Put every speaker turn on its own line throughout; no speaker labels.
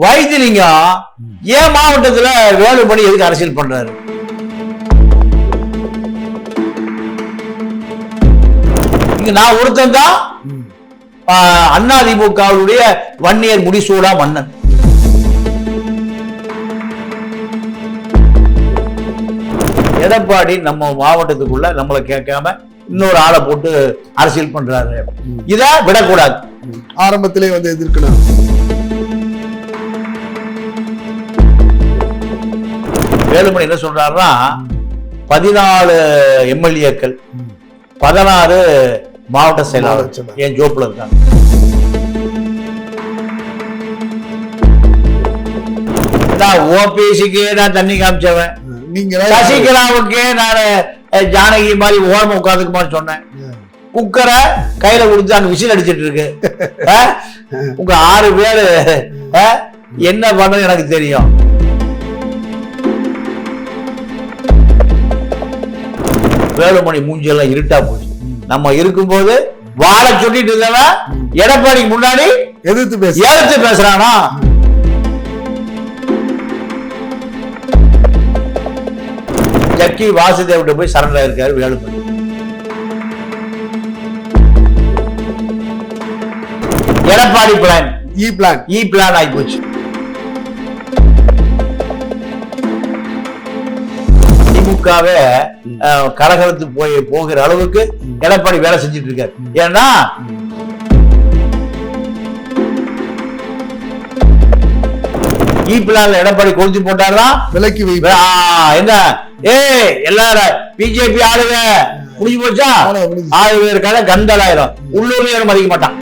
வைத்திலிங்கம் ஏன் மாவட்டத்துல வேலுமணி எதுக்கு அரசியல் பண்றாரு? இங்க நான் ஒருத்தன் தான்.
திமுகவுடைய
அதிமுகவுடைய வன்னியர் முடிசூடா மன்னன். எடப்பாடி நம்ம மாவட்டத்துக்குள்ள நம்மளை கேட்காம இன்னொரு ஆளை போட்டு அரசியல் பண்றாரு. இத விடக்கூடாது.
ஆரம்பத்திலே வந்து எதிர்க்கணும்.
வேலுமணி என்ன சொல்றாருன்னா பதினாலு எம்எல்ஏக்கள் பதினாறு மாவட்ட செயலாளர். என் ஜோப்ல இருக்காங்க? நான் ஓபிஎஸ்சிக்கு நான் தண்ணி காமிச்சவன்.
நீங்க
சசிகலாவுக்கு நான் ஜானகி மாதிரி ஓரமா உட்காந்துக்குமான்னு சொன்னேன். குக்கரை கையில கொடுத்து அங்க விசில் அடிச்சிட்டு இருக்கு. உங்க ஆறு பேரு என்ன பண்ணது எனக்கு தெரியும். வேலுமணி மூஞ்சியெல்லாம் இருட்டா போச்சு. நம்ம இருக்கும்போது வாழ சொல்லிட்டு இருந்தவன் எடப்பாடிக்கு முன்னாடி
எதிர்த்து பேச.
ஏலத்து பேசுறானா? ஜக்கி வாசுதேவ்கிட்ட போய் சரண்டர் ஆயிருக்காரு Velumani. Edappadi plan
E plan
E plan ஆகி போச்சு திமுகவே கலகலத்து போய் போகிற அளவுக்கு எடப்பாடி வேலை செஞ்சுட்டு இருக்காரு. ஏன்னா பிளான்ல எடப்பாடி கொளுத்தி போட்டாருன்னா
விலக்கி
என்ன? ஏ எல்லாரும் பிஜேபி ஆளுங்க முடிஞ்சு போச்சா?
ஆனா, முடிஞ்சு.
ஆறு பேருக்கான கண்டலாயிரம் உள்ளூர்ல யாரும் மதிக்க மாட்டான்.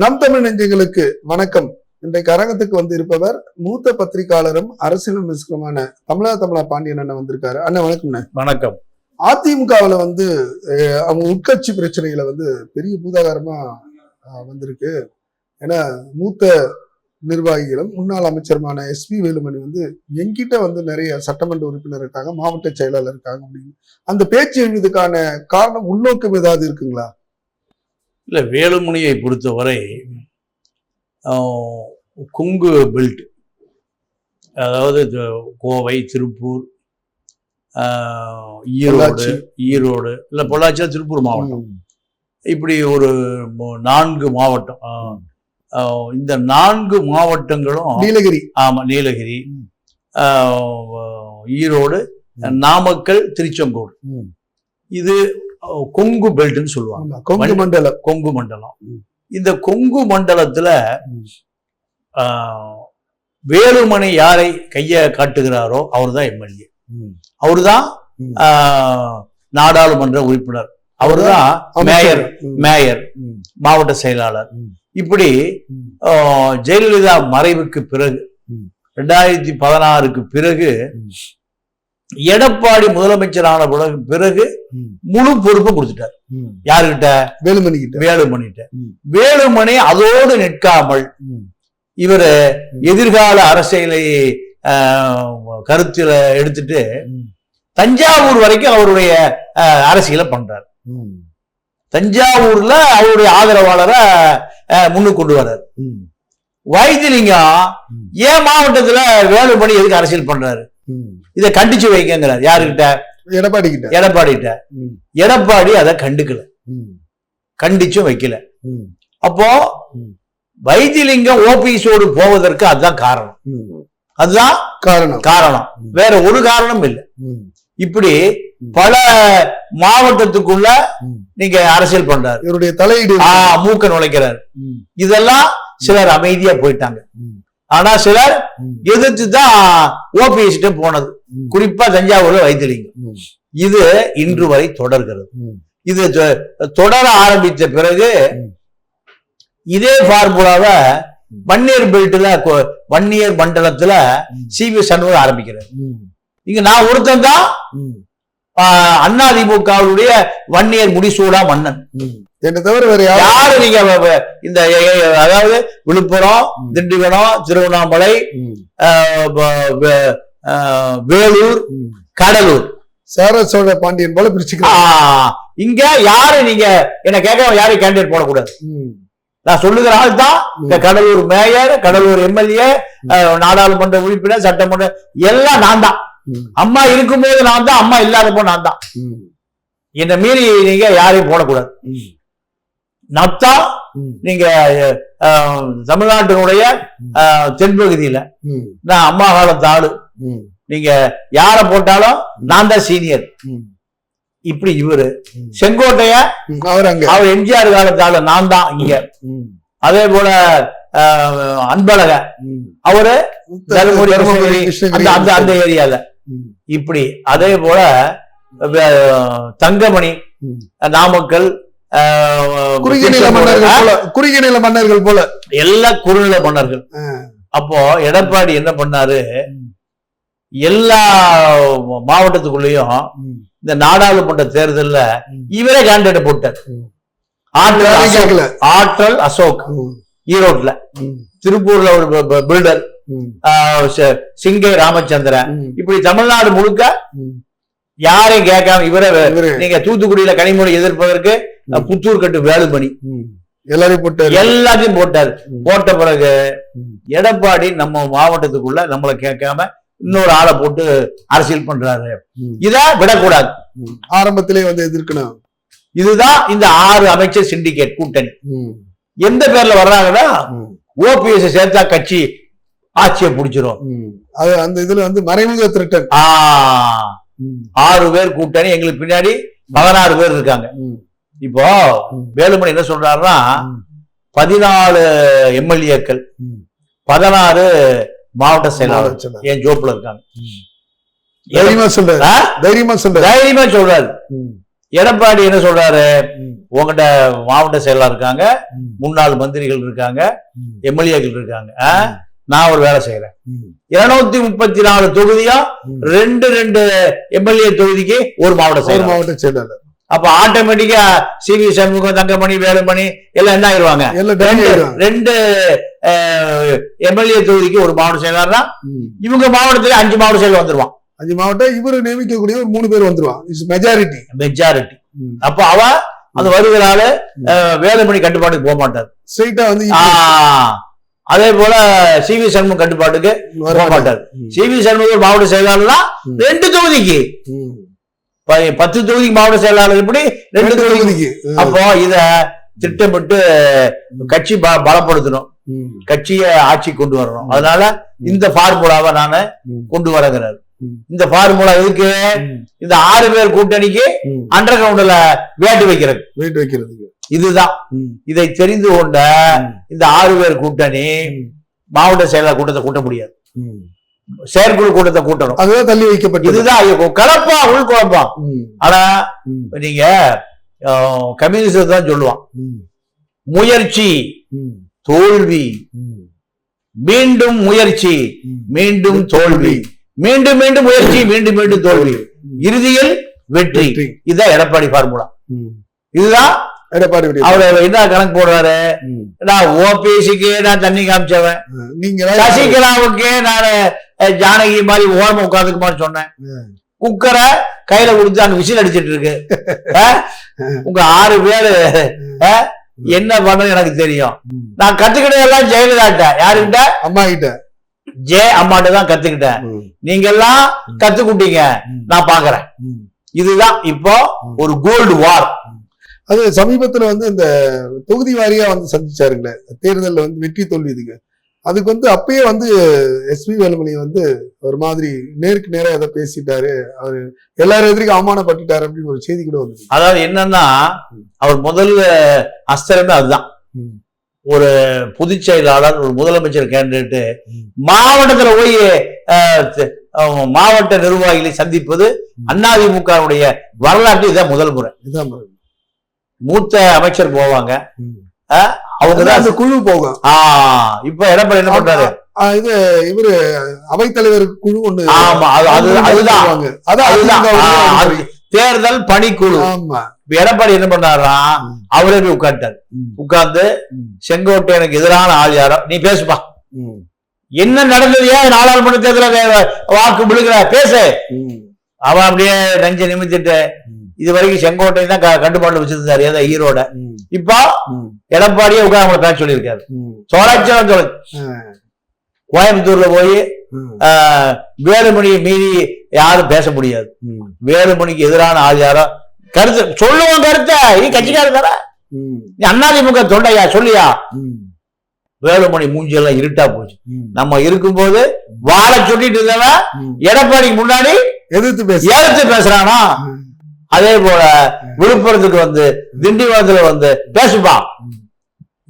நம் தமிழ் நெஞ்சங்களுக்கு வணக்கம். இன்றைக்கு அரங்கத்துக்கு வந்து இருப்பவர் மூத்த பத்திரிகையாளரும் அரசியல் விமர்சகருமான தமிழா தமிழா பாண்டியன் அண்ணன் வந்திருக்காரு. அண்ணன் வணக்கம்ண்ணே.
வணக்கம்.
அதிமுகவுல வந்து அவங்க உட்கட்சி பிரச்சனைகளை வந்து பெரிய பூதாகாரமா வந்திருக்கு. ஏன்னா மூத்த நிர்வாகிகளும் முன்னாள் அமைச்சருமான எஸ்பி வேலுமணி வந்து என்கிட்ட வந்து நிறைய சட்டமன்ற உறுப்பினர் இருக்காங்க மாவட்ட செயலாளர் இருக்காங்க அப்படின்னு. அந்த பேச்சு எழுதுக்கான காரணம் உள்நோக்கம் ஏதாவது இருக்குங்களா?
இல்ல வேலுமணியை பொறுத்தவரை கொங்கு பெல்ட் அதாவது கோவை திருப்பூர் ஈரோடு. ஈரோடு இல்ல பொள்ளாச்சியில் திருப்பூர் மாவட்டம். இப்படி ஒரு நான்கு மாவட்டம். இந்த நான்கு மாவட்டங்களும்
நீலகிரி.
ஆமா நீலகிரி ஈரோடு. நாமக்கல் திருச்செங்கோடு. இது கொங்கு பெல்ட்னு சொல்லுவாங்க
கொங்கு
மண்-
மண்டலம்
கொங்கு மண்டலம். இந்த கொங்கு மண்டலத்துல வேலுமணி யாரை கைய காட்டுகிறாரோ அவர்தான் எம்எல்ஏ
ம்.
அவர்தான்
ம்.
ஆஹ், நாடாளுமன்ற உறுப்பினர் அவர்தான் மேயர்
ம்.
மேயர்
ம்.
மாவட்ட செயலாளர். இப்படி ஜெயலலிதா மறைவுக்கு பிறகு. ரெண்டாயிரத்தி பதினாறுக்கு பிறகு. எடப்பாடி முதலமைச்சரான பிறகு. முழு பொறுப்பும் கொடுத்துட்டார். யாருகிட்ட
வேலுமணி கிட்ட
வேலுமணிட்ட
ம்.
வேலுமணி அதோடு நிற்காமல். இவர் எதிர்கால அரசியலை கருத்துல எடுத்துட்டு. தஞ்சாவூர் வரைக்கும் அவருடைய அரசியலை பண்றார். தஞ்சாவூர்ல அவருடைய ஆதரவாளரை முன்னுக்கு கொண்டு வர்றார். வைத்திலிங்கம். ஏன் மாவட்டத்துல வேலுமணி எதுக்கு அரசியல் பண்றாரு. இதை கண்டிச்சு வைக்கங்கிறார் யாருகிட்ட
எடப்பாடி கிட்ட
எடப்பாடி கிட்ட. எடப்பாடி அதை கண்டுக்கல. கண்டிச்சும் வைக்கல. அப்போ
ம்.
வைத்திலிங்கம் ஓபிஎஸோடு போவதற்கு அதுதான் காரணம். அதுதான்
காரணம்
காரணம். வேற ஒரு காரணம் இல்லை. இப்படி. பல மாவட்டத்துக்குள்ள. நீங்க அரசியல் பண்றாரு
இவருடைய தலையீடு
மூக்க நுழைக்கிறார். இதெல்லாம் சிலர் அமைதியா போயிட்டாங்க. ஆனா சிலர். எதிர்த்து தான் ஓபிஎஸ் போனது. குறிப்பா தஞ்சாவூர்ல வைத்திலிங்கம்
ம்.
இது இன்று வரை தொடர்கிறது. இது தொடர ஆரம்பித்த பிறகு. இதே ஃபார்முலாவை
ம்.
வன்னியர் பெல்ட்ல வன்னியர் மண்டலத்துல
ம்.
சி வி சண்முகம் ஆரம்பிக்கிறார். இங்க நான் ஒருத்தன் தான்
ம்.
அதிமுகவுடைய வன்னியர் முடிசூடா மன்னன்.
என்னை தவிர வேற
யாரு நீங்க இந்த அதாவது விழுப்புரம். திண்டிவனம் திருவண்ணாமலை வேலூர். கடலூர்
சேர சோழ பாண்டியன் போல பிரிச்சுக்கலாம்
இங்க யாரு நீங்க என்ன கேட்க யாரும் கேண்டிடேட் போடக்கூடாது. நான் சொல்லுகிற ஆள் தான் இந்த. கடலூர் மேயர் கடலூர் எம்எல்ஏ நாடாளுமன்ற உறுப்பினர் சட்டமன்ற எல்லாம் நான் தான். அம்மா இருக்கும்போது நான் தான் அம்மா இல்லாதப்போ நான் தான். என்னை மீறி நீங்க யாரையும் போடக்கூடாது
ம்.
நீங்க தமிழ்நாட்டினுடைய தென்பகுதியில. நான் அம்மா காலத்து ஆளு. நீங்க யார போட்டாலும் நான் தான் சீனியர். இப்படி இவரு. செங்கோட்டைய.
அவர்
எம்ஜிஆர் காலத்து ஆளு நான் தான் இங்க. அதே போல அன்பழக. அவரு தருமபுரி. அந்த அந்த ஏரியால. இப்படி அதே போல தங்கமணி. நாமக்கல்
குறுகிய நில மன்னர்கள் போல குறுகிய நில மன்னர்கள் போல
எல்லா குறுநில மன்னர்கள். அப்போ எடப்பாடி என்ன பண்ணாரு. எல்லா மாவட்டத்துக்குள்ளேயும். இந்த நாடாளுமன்ற தேர்தல்ல. இவரே கேண்டிடேட் போட்டார். ஆற்றல் ஆற்றல் அசோக். ஈரோட்ல. திருப்பூர்ல ஒரு பில்டர். சிங்கை ராமச்சந்திரன். இப்படி தமிழ்நாடு முழுக்க. யாரையும் கேட்காம இவரே நீங்க தூத்துக்குடியில கனிமொழி எதிர்ப்பதற்கு. புத்தூர் கட்டு வேலுமணி.
எல்லாரையும் போட்டு
எல்லாத்தையும் போட்டாரு. போட்ட பிறகு. எடப்பாடி நம்ம மாவட்டத்துக்குள்ள நம்மளை கேட்காம இன்னொரு ஆளை போட்டு அரசியல் பண்றாரு. இத விடக்கூடாது.
ஆரம்பத்திலே வந்து எதிர்க்கணும்
இதுதான் இந்த ஆறு அமைச்சர் சிண்டிகேட் கூட்டணி. எந்த பேர்ல வர்றாங்கன்னா. ஓபிஎஸ் சேர்த்தா கட்சி ஆட்சியை பிடிச்சிரும்.
அது அந்த இதுல வந்து மறைமுக திருட்டன்.
ஆறு பேர் கூட்டணி எங்களுக்கு பின்னாடி பதினாறு பேர் இருக்காங்க. இப்போ. வேலுமணி என்ன சொல்றாருன்னா. பதினாலு எம்எல்ஏக்கள். பதினாறு மாவட்ட செயலாளர். என் ஜோப்ல இருக்காங்க
தைரியமா சொல்றாரு? தைரியமா சொல்றாரு
தைரியமா சொல்றாரு. எடப்பாடி என்ன சொல்றாரு. உங்ககிட்ட மாவட்ட செயலாளர் இருக்காங்க. முன்னாள் மந்திரிகள் இருக்காங்க. எம்எல்ஏக்கள் இருக்காங்க? நான் ஒரு வேலை செய்யறேன். இருநூத்தி முப்பத்தி நாலு தொகுதியும்
ம்.
ரெண்டு ரெண்டு எம்எல்ஏ தொகுதிக்கு ஒரு மாவட்ட
ஒரு மாவட்ட செயலாளர்.
அப்ப ஆட்டோமேட்டிக்கா சி வி சண்முகம் தங்கமணி வேலுமணி எல்லாம் என்ன
ஆயிடுவாங்க.
ரெண்டு எம்எல்ஏ தொகுதிக்கு ஒரு மாவட்ட செயலாளர்னா. இவங்க மாவட்டத்துல அஞ்சு மாவட்ட செயலர் வந்துருவான்.
அஞ்சு மாவட்டம் இவரு நியமிக்கக்கூடிய ஒரு மூணு பேர் வந்துருவான். மெஜாரிட்டி
மெஜாரிட்டி அப்ப அவ அந்த வருகிற ஆளு அஹ், வேலுமணி கட்டுப்பாட்டுக்கு போக மாட்டார்.
ஸ்ட்ரைட்டா வந்து
ஆ, அதே போல சி வி சண்முகம் கட்டுப்பாட்டுக்கு
வர
போக
மாட்டார்.
மாட்டார்
ம்.
சி வி சண்முகம் மாவட்ட செயலாளர்னா. ரெண்டு தொகுதிக்கு பத்து தொகுதிக்கு மாவட்ட செயலாளர் இப்படி ரெண்டு தொகுதிக்கு அப்போ இத திட்டமிட்டு கட்சி பலப்படுத்தணும். கட்சியை ஆட்சி கொண்டு வரணும் அதனால இந்த ஃபார்முலாவை நானு. கொண்டு வரங்கிறாரு. இந்த ஃபார்முலா எதுக்கு. இந்த ஆறு பேர் கூட்டணிக்கு. அண்டர் கிரவுண்ட்ல வேட்டு வைக்கிறது
வெயிட் வைக்கிறதுக்கு
இதுதான். இதை தெரிந்து கொண்ட. இந்த ஆறு பேர் கூட்டணி. மாவட்ட செயலர் கூட்டத்தை கூட்ட முடியாது. செயற்குழு கூட்டத்தை கூட்டணும்
அதுதான் தள்ளி வைக்கப்பட்டது
இதுதான் கலப்பா உள் குழப்பம்
ம்.
ஆனா. நீங்க கம்யூனிஸ்ட் தான் சொல்லுவான். முயற்சி. தோல்வி. மீண்டும் முயற்சி. மீண்டும் தோல்வி மீண்டும் மீண்டும் முயற்சி மீண்டும் மீண்டும் தோல்வி இறுதியில் வெற்றி. இதுதான் எடப்பாடி ஃபார்முலா. இதுதான்
எடப்பாடி
அவர் என்ன கணக்கு போடுறாரு. நான் ஓபிஎஸ்க்கு நான் தண்ணி காமிச்சவன்.
நீங்க
சசிகலாவுக்கு நான் ஜானகி மாதிரி ஓரமா உட்காந்துக்குமான்னு சொன்னேன்.
ம்.
குக்கரை கையில கொடுத்து அங்க விசில் அடிச்சிட்டு இருக்கு. உங்க ஆறு பேரு என்ன பண்ணது எனக்கு தெரியும். நான் கத்துக்கிட்டது எல்லாம் ஜெயலலிதாட்ட. யாருக்கிட்ட?
அம்மா கிட்ட
ஜெய அம்மாட்ட தான் கத்துக்கிட்டேன். நீங்க எல்லாம் கத்துக்கிட்டீங்க. நான் பாக்குறேன். இதுதான் இப்போ ஒரு கோல்டு வார்
அது சமீபத்துல வந்து இந்த தொகுதி வாரியா வந்து சந்திச்சாருங்களே தேர்தல்ல வந்து வெற்றி தோல்வி இதுக்கு அதுக்கு வந்து அப்பயே வந்து எஸ்பி வேலுமணி வந்து ஒரு மாதிரி நேருக்கு நேரா ஏதோ பேசிட்டாரு. அவரு எல்லாரும் எதிர்க்கு அவமானப்பட்டுட்டாரு அப்படின்னு ஒரு செய்தி கூட வந்து
அதாவது என்னன்னா அவர் முதல்ல அஸ்திரமே அதுதான். ஒரு பொதுச் செயலாளர் ஒரு முதலமைச்சர் கேண்டிடேட்
ம்.
மாவட்டத்துல போய் மாவட்ட நிர்வாகிகளை சந்திப்பது அதிமுகவுடைய வரலாற்று இதான் முதல் முறை.
இதான் பாருங்க.
மூத்த அமைச்சர் போவாங்க. அவங்க தான்
அந்த குழு போகும்.
இப்ப எடப்பாடி என்ன பண்றாரு?
இது இவரு அவைத்தலைவர் குழு ஒண்ணு
ஆமா அது அது அதுதான். அதுதான். தேர்தல் பணிக்குழு.
ஆமா.
இப்ப எடப்பாடி என்ன பண்ணாரா. அவரே போய் உட்கார்ந்தார்
ம்,
உட்கார்ந்து செங்கோட்டையனுக்கு எதிரான ஆள் யாரோ நீ பேசுப்பா. என்ன நடந்தது? ஏன் நாடாளுமன்ற தேர்தல வாக்கு விழுகிற பேசு. அவன் அப்படியே நெஞ்ச நிமித்திட்டு இது வரைக்கும் செங்கோட்டை தான் கட்டுப்பாடு வச்சிருந்தாரு ஏதோ ஈரோட இப்போ எடப்பாடியே உட்கார அவங்கள பேச சொல்லியிருக்காரு.
ம்,
சொலாச்சலம் சொல்லு. கோயம்புத்தூர்ல போய் வேலுமணியை மீறி யாரும் பேச முடியாது. வேலுமணிக்கு எதிரான ஆள் யாரோ கருத்து சொல்லுவோம் கருத்தை. நீ கட்சிக்காரர் தானே? அதிமுக தொண்டையா சொல்லியா? வேலுமணி மூஞ்சியெல்லாம் இருட்டா போச்சு. நம்ம இருக்கும்போது வாழ சொல்லிட்டு இருந்தவன். எடப்பாடிக்கு முன்னாடி
எதிர்த்து பேச.
ஏத்து பேசுறானா? அதே போல விழுப்புரத்துக்கு வந்து திண்டிவனத்துல வந்து பேசுப்பா.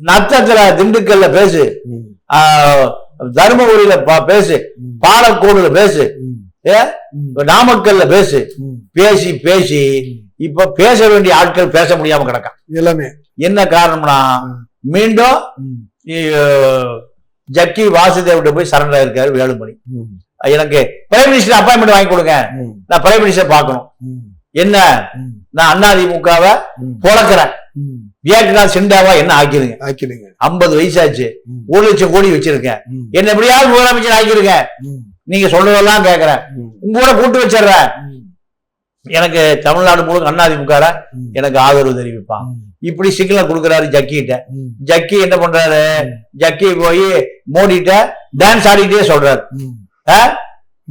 நத்தத்துல திண்டுக்கல்ல பேசு. தருமபுரியில பேசு. பாலக்கோடுல பேசு. ஏ? நாமக்கல்ல பேசு. பேசி பேசி இப்ப பேச வேண்டிய ஆட்கள் பேச முடியாம கிடக்கான்
எல்லாமே.
என்ன காரணம்னா மீண்டும் ஜக்கி வாசுதேவ்கிட்ட போய் சரண்டர் ஆயிருக்காரு வேலுமணி. எனக்கு பிரைம் மினிஸ்டர் அப்பாயின்மெண்ட் வாங்கி கொடுங்க. நான் பிரைம் மினிஸ்டர் பார்க்கணும். என்ன? நான் அதிமுகவை
ம்,
பொழக்கிறேன்.
ம்.
ஏக்நாத் சிண்டாவா என்ன ஆக்கிருங்க
ஆக்கிடுங்க.
ஐம்பது வயசாச்சு. ஒரு லட்சம் கோடி வச்சிருக்கேன். என்ன எப்படியாவது முதலமைச்சர் ஆக்கிருங்க
ம்,
நீங்க சொல்றதெல்லாம் கேக்குறேன். உங்க கூட கூட்டு வச்சிடுறேன். எனக்கு தமிழ்நாடு முழுக்க அதிமுக
ம்,
எனக்கு ஆதரவு தெரிவிப்பான். இப்படி சிக்கல கொடுக்குறாரு ஜக்கிட்ட ஜக்கி என்ன பண்றாரு? ஜக்கி போய் மோடிட்ட டான்ஸ் ஆடிட்டே சொல்றாரு.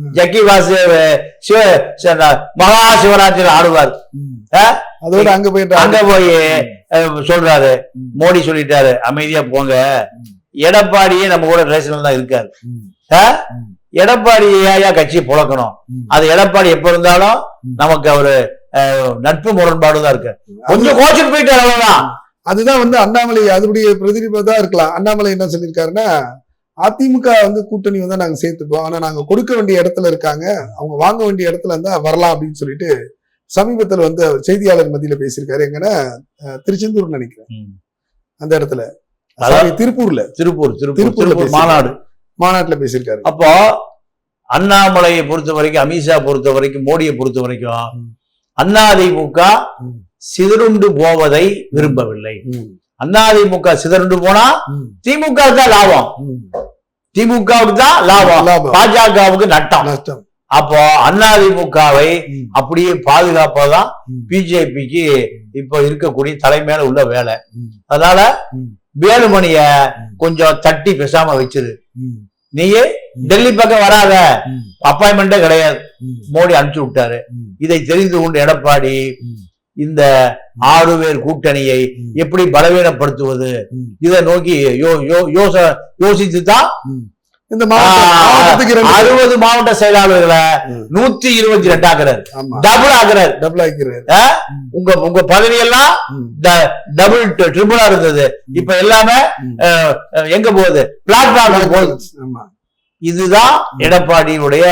ஜக்கி வாசுதேவ் சிவ ச- மகா சிவராத்திரி ஆடுவார்?
அதோட அங்க போயிட்டு
அங்க போய் சொல்றாரு. மோடி சொல்லிட்டாரு. அமைதியா போங்க. எடப்பாடியே நம்ம கூட ரிலேஷன்ல தான் இருக்காரு. எடப்பாடி ஏயா கட்சி புழக்கணும். அது எடப்பாடி எப்ப இருந்தாலும். நமக்கு அவரு நட்பு முரண்பாடு தான் இருக்கு கொஞ்சம் கோச்சுட்டு போயிட்டாரு அவ்வளவுதான்.
அதுதான் வந்து அண்ணாமலை அதனுடைய பிரதிநிதிப்பா இருக்கலாம். அண்ணாமலை என்ன சொல்லியிருக்காருன்னா அதிமுக வந்து கூட்டணி வந்து நாங்க சேர்த்துப்போம் ஆனா நாங்க கொடுக்க வேண்டிய இடத்துல இருக்காங்க அவங்க வாங்க வேண்டிய இடத்துல இருந்தா வரலாம் அப்படின்னு சொல்லிட்டு சமீபத்துல வந்து அவர் செய்தியாளர் மத்தியில பேசியிருக்காரு எங்கன்னா திருச்செந்தூர் நினைக்கிறேன். அந்த இடத்துல. Sorry, திருப்பூர்ல
திருப்பூர் திருப்பூர். மாநாடு
மாநாட்டுல பேசியிருக்காரு
அப்போ அண்ணாமலையை பொறுத்த வரைக்கும் அமித்ஷா பொறுத்த வரைக்கும் மோடியை பொறுத்த வரைக்கும். அதிமுக
ம்.
சிதறுண்டு போவதை விரும்பவில்லை அதிமுக சிதறுண்டு போனா திமுக தான் லாபம். திமுகவுக்கு தான் லாபம். பாஜகவுக்கு நட்டம்.
நஷ்டம்
அப்போ அதிமுகவை அப்படியே பாதுகாப்பதான் பிஜேபிக்கு இப்போ இருக்கக்கூடிய தலைமையில உள்ள வேலை. அதனால. வேலுமணிய. கொஞ்சம் தட்டி பேசாம வச்சிரு. நீயே டெல்லி பக்கம் வராத. அப்பாயின்மெண்டே கிடையாது. மோடி அனுப்பிச்சு விட்டாரு. இதை தெரிந்து கொண்டு எடப்பாடி இந்த ஆறு பேர் கூட்டணியை எப்படி பலவீனப்படுத்துவது? இதை நோக்கி யோ யோ யோச யோசித்து தான்.
இந்த
அறுபது மாவட்ட செயலாளர்களை. நூத்தி இருபத்தி ரெண்டு ஆக்குறாரு. டபுள் ஆக்குறாரு.
டபுள் ஆக்கிறாரு?
உங்க உங்க பதவி எல்லாம் டபுள் ட்ரிபிளா இருந்தது. இப்ப எல்லாமே எங்க போகுது? பிளாட்ஃபார்ம் போகுது. இதுதான் எடப்பாடியுடைய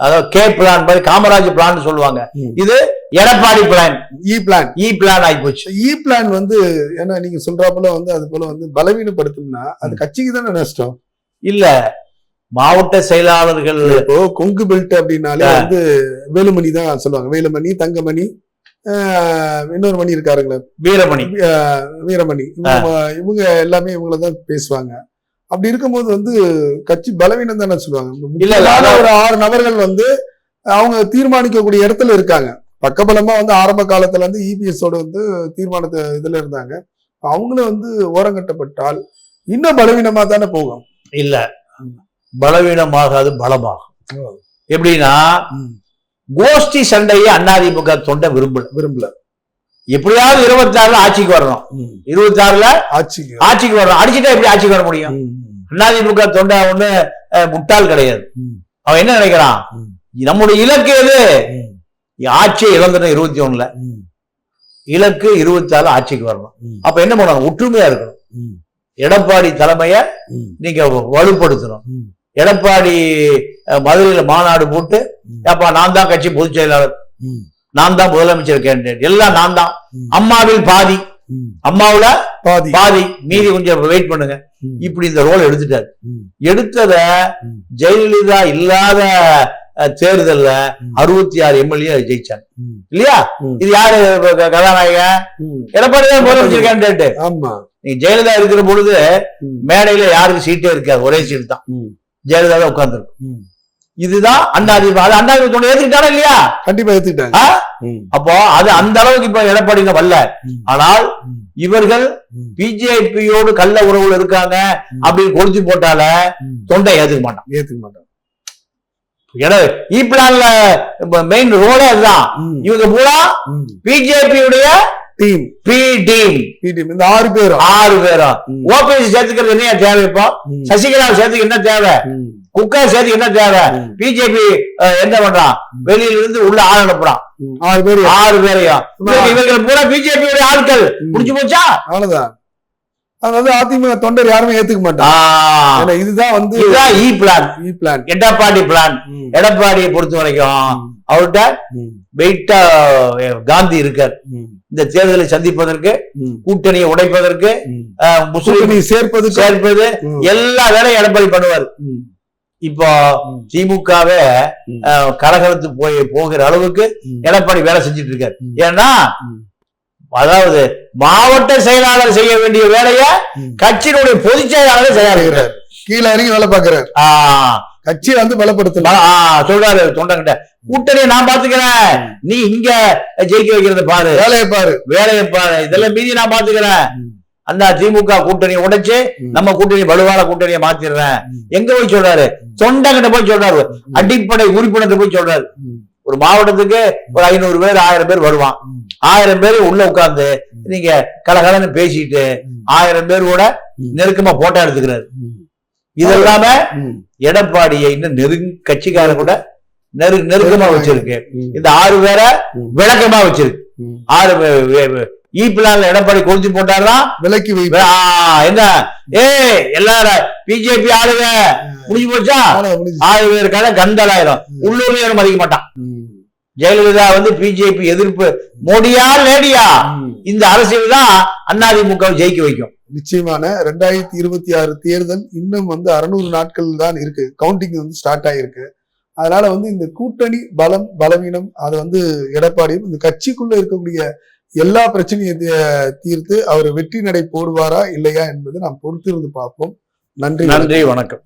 அதாவது கே பிளான் மாதிரி காமராஜ் பிளான் சொல்லுவாங்க. இது Edappadi plan
E plan
E plan ஆகி போச்சு.
இ பிளான் வந்து ஏன்னா நீங்க சொல்றாப்புல வந்து அது போல வந்து பலவீனப்படுத்தும்னா அது கட்சிக்கு தானே நஷ்டம்?
இல்ல. மாவட்ட செயலாளர்கள்
இப்போ கொங்கு பெல்ட் அப்படின்னாலே. வந்து வேலுமணி தான் சொல்லுவாங்க. வேலுமணி தங்கமணி இன்னொரு மணி இருக்காருங்களே.
வீரமணி.
வீரமணி. இவங்க இவங்க எல்லாமே இவங்கள தான் பேசுவாங்க. அப்படி இருக்கும்போது வந்து கட்சி பலவீனம் தானே சொல்லுவாங்க.
இல்ல,
ஒரு ஆறு நபர்கள் வந்து அவங்க தீர்மானிக்கக்கூடிய இடத்துல இருக்காங்க. பக்கபலமா வந்து ஆரம்ப காலத்துல இருந்து இபிஎஸ் ஓட வந்து தீர்மானத்தை இதுல இருந்தாங்க. அவங்களும் வந்து ஓரங்கட்டப்பட்டால் இன்னும் பலவீனமா தானே போகும்.
இல்ல. பலவீனமாகாது பலமாகும். எப்படின்னா கோஷ்டி சண்டையை அதிமுக தொண்டை விரும்பல.
விரும்பல.
எப்படியாவது இருபத்தி ஆறுல ஆட்சிக்கு வரணும். இருபத்தி ஆறுல
ஆட்சிக்கு
ஆட்சிக்கு வரணும். அடிச்சுட்டா எப்படி ஆட்சிக்கு வர முடியும்? அதிமுக தொண்டை ஒண்ணு முட்டாள் கிடையாது. அவன் என்ன நினைக்கிறான். நம்முடைய இலக்கு எது? ஆட்சியை இழந்துட்டோம் இருபத்தி ஒண்ணுல இலக்கு இருபத்தி ஆறு ஆட்சிக்கு வரணும். அப்ப என்ன பண்ணணும்? ஒற்றுமையா இருக்கணும். எடப்பாடி தலைமைய நீங்க வலுப்படுத்தணும். எடப்பாடி மதுரையில மாநாடு போட்டு. அப்ப நான் தான் கட்சி பொதுச் செயலாளர். நான் தான் முதலமைச்சர் கேண்டேட் எல்லாம் நான் தான். அம்மாவில் பாதி. அம்மாவுல
பாதி
பாதி மீதி கொஞ்சம் வெயிட் பண்ணுங்க இப்படி இந்த ரோல் எடுத்துட்டாரு எடுத்தத. ஜெயலலிதா இல்லாத தேர்தல்ல. அறுபத்தி ஆறு எம்எல்ஏ ஜெயிச்சாங்க. இல்லையா. இது யாரு கதாநாயகன். எடப்பாடி தான் முதலமைச்சர் கேண்டிடேட்
ஆமா
நீங்க ஜெயலலிதா இருக்கிற பொழுது. மேடையில யாருக்கு சீட்டே இருக்காது ஒரே சீட் தான். ஜெயலலிதா உட்கார்ந்துருக்கும். இதுதான் அண்ணாதிமுக தொண்டை ஏத்துக்கிட்டாரா இல்லையா
கண்டிப்பா ஏத்துக்கிட்டாங்க.
அப்போ அது அந்த அளவுக்கு இப்ப எடப்பாடிங்க வரல. ஆனால். இவர்கள். பிஜேபியோடு கள்ள உறவுல இருக்காங்க. அப்படின்னு கொளுத்தி போட்டால. தொண்டை ஏத்துக்க மாட்டான்
ஏத்துக்க
பிளான்ல மெயின் ரோலே அதுதான்
ம்.
இவங்க பூரா. பிஜேபியுடைய
டீம்
பி டீம்
டீம் இந்த ஆறு பேரும்
ஆறு பேரும். ஓபிஎஸ் சேர்த்துக்கிறது என்ன தேவை இப்போ. சசிகலா சேர்த்துக்கு என்ன தேவை குக்கர் சேர்த்துக்கு என்ன தேவை. பிஜேபி என்ன பண்றான் வெளியில இருந்து உள்ள ஆள் அனுப்புறான்.
ஆறு பேர்
ஆறு பேரையும் இவர்கள் பூரா பிஜேபியுடைய ஆட்கள். முடிஞ்சு போச்சா
அவ்வளவுதான் அதாவது அதிமுக தொண்டர் யாருமே ஏத்துக்க மாட்டாங்க இதுதான் வந்து
இதுதான் E plan
E plan
Edappadi plan. எடப்பாடியை பொறுத்த வரைக்கும். அவர்கிட்ட. வெயிட்டா காந்தி இருக்கார். இந்த தேர்தலை சந்திப்பதற்கு. கூட்டணியை உடைப்பதற்கு முஸ்லிம்
சேர்ப்பது
சேர்ப்பது. எல்லா வேலையும் எடப்பாடி பண்ணுவார். இப்போ. திமுகவே கலகலத்து போய் போகிற அளவுக்கு. எடப்பாடி வேலை செஞ்சுட்டு இருக்காரு. ஏன்னா. அதாவது மாவட்ட செயலாளர் செய்ய வேண்டிய வேலையை. கட்சியினுடைய பொதுச் செயலாளர் செய்யறாரு
செய்கிறார். கீழே இறங்கி வேலை பாக்குறாரு கட்சியை வந்து பலப்படுத்தலாம்
சொல்றாரு தொண்டங்கிட்ட கூட்டணியை நான் பாத்துக்கிறேன் நீ இங்க ஜெயிக்க வைக்கிறத பாரு
வேலையை பாரு
வேலையை பாரு இதெல்லாம் மீதி நான் பாத்துக்கிறேன். அந்த திமுக கூட்டணியை உடைச்சு. நம்ம கூட்டணி வலுவான கூட்டணியை மாத்திடுறேன். எங்க போய் சொல்றாரு தொண்டங்கிட்ட போய் சொல்றாரு. அடிப்படை உறுப்பினர் போய் சொல்றாரு. ஒரு மாவட்டத்துக்கு ஒரு ஐநூறு பேர் ஆயிரம் பேர் வருவான். ஆயிரம் பேர் உள்ள உட்கார்ந்து. நீங்க கலகலன்னு பேசிட்டு. ஆயிரம் பேர் கூட. நெருக்கமா போட்டோ எடுத்துக்கிறாரு
ம்.
இதெல்லாம
ம்.
எடப்பாடியை இன்னும் நெருங்க கட்சிக்காரன் கூட நெரு நெருக்கமா வச்சிருக்கு. இந்த ஆறு பேரை. விளக்கமா வச்சிருக்கு. ஆறு ஈ பிளான்ல எடப்பாடி கொளுத்தி போட்டாருன்னா
விலைக்கு
என்ன ஏ எல்லாரும் பிஜேபி ஆளுங்க. முடிஞ்சு போச்சா. ஆறு பேர் கதை கந்தலாயிரம். உள்ளூர்ல யாரும் மதிக்க மாட்டான். ஜெயலலிதா வந்து பிஜேபி எதிர்ப்பு. மோடியா லேடியா. இந்த அரசியல் தான் அதிமுக ஜெயிக்க வைக்கும்.
நிச்சயமான ரெண்டாயிரத்தி இருபத்தி ஆறு தேர்தல் இன்னும் வந்து அறுநூறு நாட்கள் தான் இருக்கு. கவுண்டிங் வந்து ஸ்டார்ட் ஆயிருக்கு. அதனால வந்து இந்த கூட்டணி பலம் பலவீனம் அது வந்து எடப்பாடியும் இந்த கட்சிக்குள்ள இருக்கக்கூடிய எல்லா பிரச்சனையும் தீர்த்து அவர் வெற்றி நடை போடுவாரா இல்லையா என்பது நாம் பொறுத்திருந்து பார்ப்போம். நன்றி
நன்றி வணக்கம்.